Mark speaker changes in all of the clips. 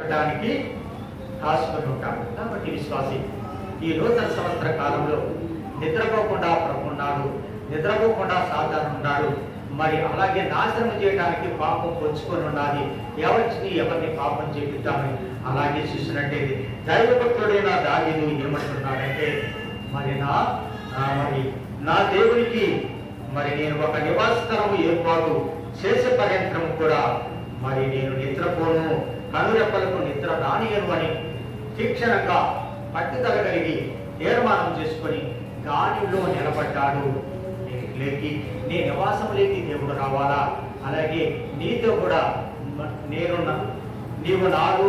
Speaker 1: ఉండడానికి కాసుకొని ఉంటాడు. కాబట్టి విశ్వాసి ఈ నూతన సంవత్సర కాలంలో నిద్రపోకుండా ప్రభున్నాడు నిద్రపోకుండా సాధారణ ఉన్నాడు. మరి అలాగే నాశనం చేయడానికి పాపం పొచ్చుకొని ఉన్నది ఎవరిని ఎవరిని పాపం చేపిద్దామని అలాగే చూసినట్టే దైవభక్తుడైన దావీదు ఏమంటున్నాడంటే మరి నా మరి నా దేవునికి మరి నేను ఒక నివాస స్థలము ఏర్పాటు చేసే పర్యంతరం కూడా మరి నేను నిద్రపోను. కనురెప్పలకు నిద్ర రానియను అని తీక్షణంగా పట్టుదల కలిగి తీర్మానం చేసుకొని గాలిలో నిలబడ్డాడు. లేకి నీ నివాసంలోకి దేవుడు రావాలా? అలాగే నీతో కూడా మ- నేను నీవు నాడు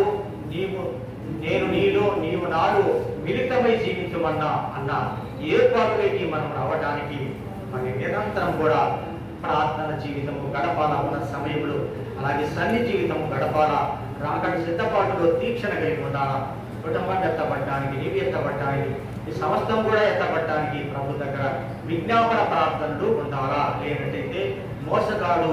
Speaker 1: నీవు నేను నీలో నీవు నాడు మిళితమై జీవించమన్నా అన్న ఏర్పాటులోకి మనం రావడానికి మరి నిరంతరం కూడా ప్రార్థన జీవితము గడపాల ఉన్న సమయంలో అలాగే సన్ని జీవితం గడపాలా. రాకడ సిద్ధపాటులో తీక్షణ కలిగి ఉండాలా కుటుంబం ఎత్తబడటానికి నీవు ఎత్తబడటానికి ఈ సమస్తం కూడా ఎత్తబడటానికి ప్రభు దగ్గర విజ్ఞాపన ప్రార్థనలు ఉండాలా? లేనట్టయితే మోసగాడు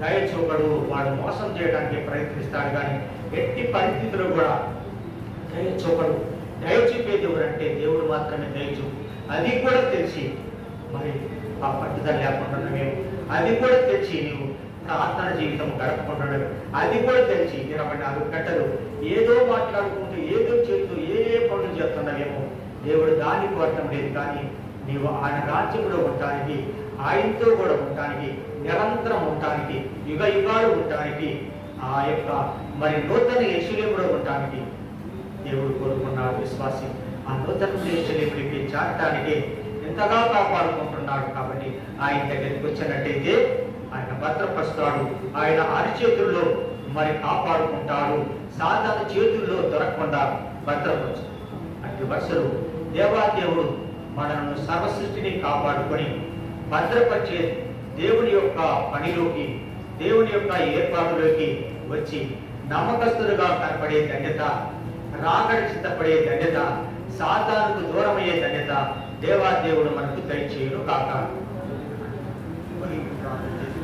Speaker 1: దయచూపడు. వాడు మోసం చేయడానికి ప్రయత్నిస్తాడు కానీ ఎట్టి పరిస్థితులు కూడా దయచూపడు. దయచూపే దేవుడు అంటే దేవుడు మాత్రమే దయచూ అది కూడా తెలిసి మరి ఆ పట్టుదల లేకుండా మేము అది కూడా తెలిసి నీవు ప్రార్థన జీవితం గడపకుంటాడు అది కూడా తెలిసి ఇరవై నాలుగు గంటలు ఏదో మాట్లాడుకుంటూ ఏదో చేస్తూ ఏ ఏ పనులు చేస్తున్నావేమో దేవుడు దాన్ని కోరటం లేదు. కానీ నీవు ఆయన రాజ్యంలో ఉండటానికి ఆయనతో కూడా ఉండటానికి నిరంతరం ఉండటానికి యుగ యుగాలు ఉండటానికి ఆ యొక్క మరి నూతన కూడా ఉండటానికి దేవుడు కోరుకున్నాడు. విశ్వాసి ఆ నూతన యశులేముడికి చేరటానికి ఎంతగా కాపాడుకుంటున్నాడు. కాబట్టి ఆయన దగ్గరికి వచ్చినట్టయితే ఆయన భద్రపరుస్తాడు. ఆయన అరిచేతుల్లో మరి కాపాడుకుంటాడు. సాధారణ చేతుల్లో దొరకకుండా భద్రపరుచు అటు వరుసలు దేవాదేవుడు మనల్ని సర్వసృష్టిని కాపాడుకొని భద్రపరిచే దేవుని యొక్క పనిలోకి దేవుని యొక్క ఏర్పాటులోకి వచ్చి నమ్మకస్తులుగా కనపడే ధన్యత రాకడి సిద్ధపడే ధన్యత సాతానుకు దూరమయ్యే ధన్యత దేవాదేవుడు మనకు దయచేయును కాక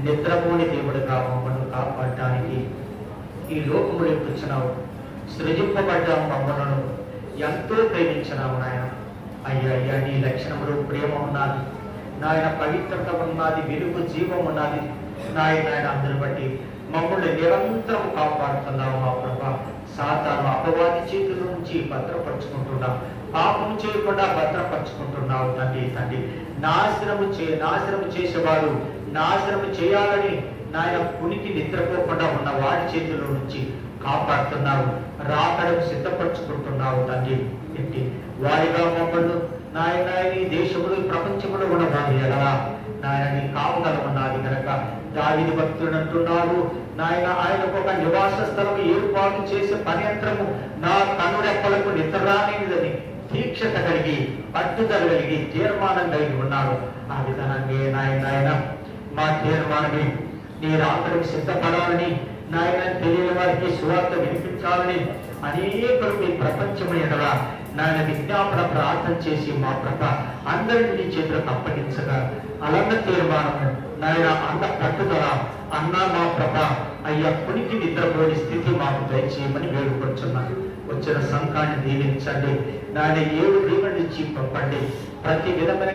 Speaker 1: నిద్రపోని దేవుడిగా మమ్మల్ని కాపాడటానికి ఈ లోకములకు వచ్చినావు సృజింపబడ్డ మమ్మలను. ఎంతో ప్రేమించినావు నాయన. అయ్యా అయ్యా నీ లక్షణములు ప్రేమ ఉన్నది. నాయన పవిత్రత ఉన్నది వెలుగు జీవం ఉన్నది. నాయన ఆయన అందరి బట్టి మమ్మల్ని నిరంతరం కాపాడుతున్నావు మా ప్రభా. సాతాను అపవాది చేతుల నుంచి భద్రపరుచుకుంటున్నావు. పాపం చేయకుండా భద్రపరుచుకుంటున్నావు తండ్రి తండ్రి. నాశనము చే నాశనము చేసేవాడు నాశనం చేయాలని నాయన పునికి నిద్రపోకుండా ఉన్న వాడి చేతిలో నుంచి కాపాడుతున్నావు. రాకడం సిద్ధపరచుకుంటున్నావు తండ్రి. ఎట్టి వారిగా మమ్మల్ని నాయన ఈ దేశములు ఈ ఉన్న వారి ఎడలా నాయన కాపుదల ఉన్నది కనుక దావిని భక్తుడు అంటున్నాడు నాయన ఆయనకు ఒక నివాస స్థలం ఏర్పాటు చేసే పర్యంత్రము నా కన్నురెప్పలకు నిద్రరానిదని తీక్షత కలిగి పట్టుదల కలిగి తీర్మానం కలిగి ఉన్నాడు. ఆ విధానంగా నాయన నాయన మా తీర్మానమే. నీ రాత్రికి సిద్ధపడాలని నాయన తెలియని వారికి సువార్త వినిపించాలని అనేకులు మీ ప్రపంచం నాయన విజ్ఞాపన ప్రార్థన చేసి మా ప్రక అందరిని నీ చేతులకు అప్పగించగా. అలంద తీర్మానము నాయన అంద పట్టుదల అన్న మా ప్రభ అయ్యా పునికి నిద్రపోని స్థితి మాకు దయచేయమని వేడుకొచ్చున్నాను వచ్చిన సంఘాన్ని దీవించండి. నాయన ఏడు దీవెన నుంచి పంపండి. ప్రతి విధమైన